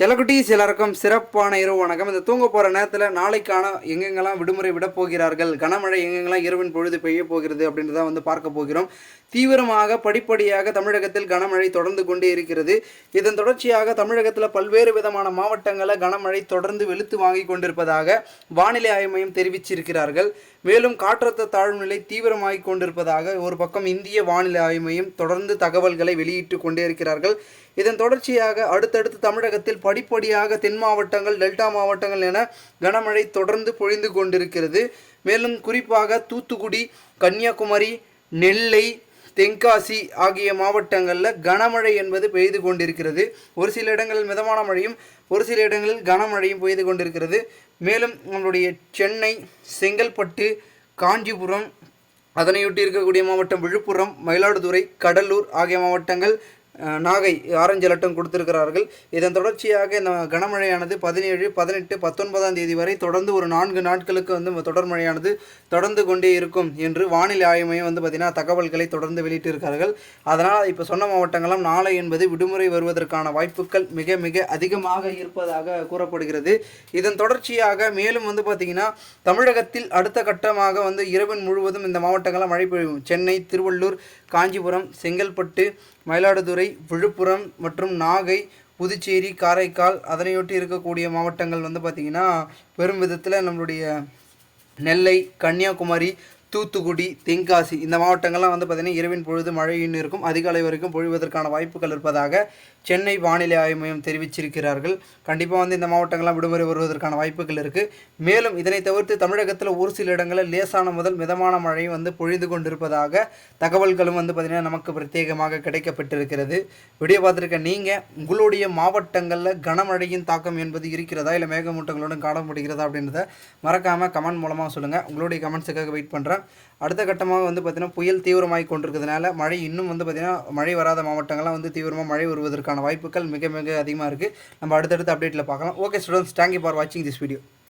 செல்லக்குட்டீஸ் எல்லாருக்கும் சிறப்பான இரவு வணக்கம். இந்த தூங்க போகிற நேரத்தில் நாளைக்கான எங்கெங்கெல்லாம் விடுமுறை விட போகிறார்கள் கனமழை எங்கெங்கெல்லாம் இரவின் பொழுது பெய்ய போகிறது அப்படின்றத வந்து பார்க்க போகிறோம். தீவிரமாக படிப்படியாக தமிழகத்தில் கனமழை தொடர்ந்து கொண்டே இருக்கிறது. இதன் தொடர்ச்சியாக தமிழகத்தில் பல்வேறு விதமான மாவட்டங்களில் கனமழை தொடர்ந்து வெளுத்து வாங்கி கொண்டிருப்பதாக வானிலை ஆய்வு மையம் தெரிவிச்சிருக்கிறார்கள். மேலும் காற்றழுத்த தாழ்வு நிலை தீவிரமாகி கொண்டிருப்பதாக ஒரு பக்கம் இந்திய வானிலை ஆய்வு மையம் தொடர்ந்து தகவல்களை வெளியிட்டு கொண்டே இருக்கிறார்கள். இதன் தொடர்ச்சியாக அடுத்தடுத்து தமிழகத்தில் படிப்படியாக தென் மாவட்டங்கள் டெல்டா மாவட்டங்கள் என கனமழை தொடர்ந்து பொழிந்து கொண்டிருக்கிறது. மேலும் குறிப்பாக தூத்துக்குடி கன்னியாகுமரி நெல்லை தென்காசி ஆகிய மாவட்டங்களில் கனமழை என்பது பெய்து கொண்டிருக்கிறது. ஒரு சில இடங்களில் மிதமான மழையும் ஒரு சில இடங்களில் கனமழையும் பெய்து கொண்டிருக்கிறது. மேலும் நம்மளுடைய சென்னை செங்கல்பட்டு காஞ்சிபுரம் அதனையொட்டி இருக்கக்கூடிய மாவட்டம் விழுப்புரம் மயிலாடுதுறை கடலூர் ஆகிய மாவட்டங்கள் நாகை ஆரஞ்சு அலர்ட்டும் கொடுத்திருக்கிறார்கள். இதன் தொடர்ச்சியாக இந்த கனமழையானது பதினேழு பதினெட்டு பத்தொன்பதாம் தேதி வரை தொடர்ந்து ஒரு நான்கு நாட்களுக்கு வந்து தொடர் மழையானது தொடர்ந்து கொண்டே இருக்கும் என்று வானிலை ஆய்வு மையம் வந்து பார்த்திங்கன்னா தகவல்களை தொடர்ந்து வெளியிட்டிருக்கிறார்கள். அதனால் இப்போ சொன்ன மாவட்டங்களும் நாளை என்பது விடுமுறை வருவதற்கான வாய்ப்புகள் மிக மிக அதிகமாக இருப்பதாக கூறப்படுகிறது. இதன் தொடர்ச்சியாக மேலும் வந்து பார்த்திங்கன்னா தமிழகத்தில் அடுத்த கட்டமாக வந்து இரவு முழுவதும் இந்த மாவட்டங்களில் மழை பெய்யும். சென்னை திருவள்ளூர் காஞ்சிபுரம் செங்கல்பட்டு மயிலாடுதுறை விழுப்புரம் மற்றும் நாகை புதுச்சேரி காரைக்கால் அதனையொட்டி இருக்கக்கூடிய மாவட்டங்கள் வந்து பார்த்திங்கன்னா பெரும் விதத்தில் நம்மளுடைய நெல்லை கன்னியாகுமரி தூத்துக்குடி தென்காசி இந்த மாவட்டங்கள்லாம் வந்து பார்த்திங்கன்னா இரவின் பொழுது மழையின் இருக்கும். அதிகாலை வரைக்கும் பொழிவதற்கான வாய்ப்புகள் இருப்பதாக சென்னை வானிலை ஆய்வு மையம் தெரிவிச்சிருக்கிறார்கள். கண்டிப்பாக வந்து இந்த மாவட்டங்கள்லாம் விடுமுறை வருவதற்கான வாய்ப்புகள் இருக்குது மேலும் இதனை தவிர்த்து தமிழகத்தில் ஒரு சில இடங்களில் லேசான முதல் மிதமான மழை வந்து பொழிந்து கொண்டிருப்பதாக தகவல்களும் வந்து பார்த்திங்கன்னா நமக்கு பிரத்யேகமாக கிடைக்கப்பட்டிருக்கிறது. வீடியோ பார்த்துருக்க நீங்கள் உங்களுடைய மாவட்டங்களில் கனமழையின் தாக்கம் என்பது இருக்கிறதா? இல்லை மேகமூட்டங்களுடன் காணப்படுகிறதா அப்படின்றத மறக்காமல் கமெண்ட் மூலமாக சொல்லுங்கள் உங்களுடைய கமெண்ட்ஸுக்காக வெயிட் பண்ணுறேன் அடுத்த கட்டமாக வந்து பார்த்திங்கன்னா புயல் தீவிரமாகி கொண்டிருக்கிறதுனால மழை இன்னும் வந்து பார்த்திங்கன்னா மழை வராத மாவட்டங்கள்லாம் வந்து தீவிரமாக மழை வருவதற்கான வாய்ப்புகள் மிக மிக அதிகமாக இருக்குது. நம்ம அடுத்தடுத்த அப்டேட்டில் பார்க்கலாம். Okay students thank you for வாட்சிங் திஸ் வீடியோ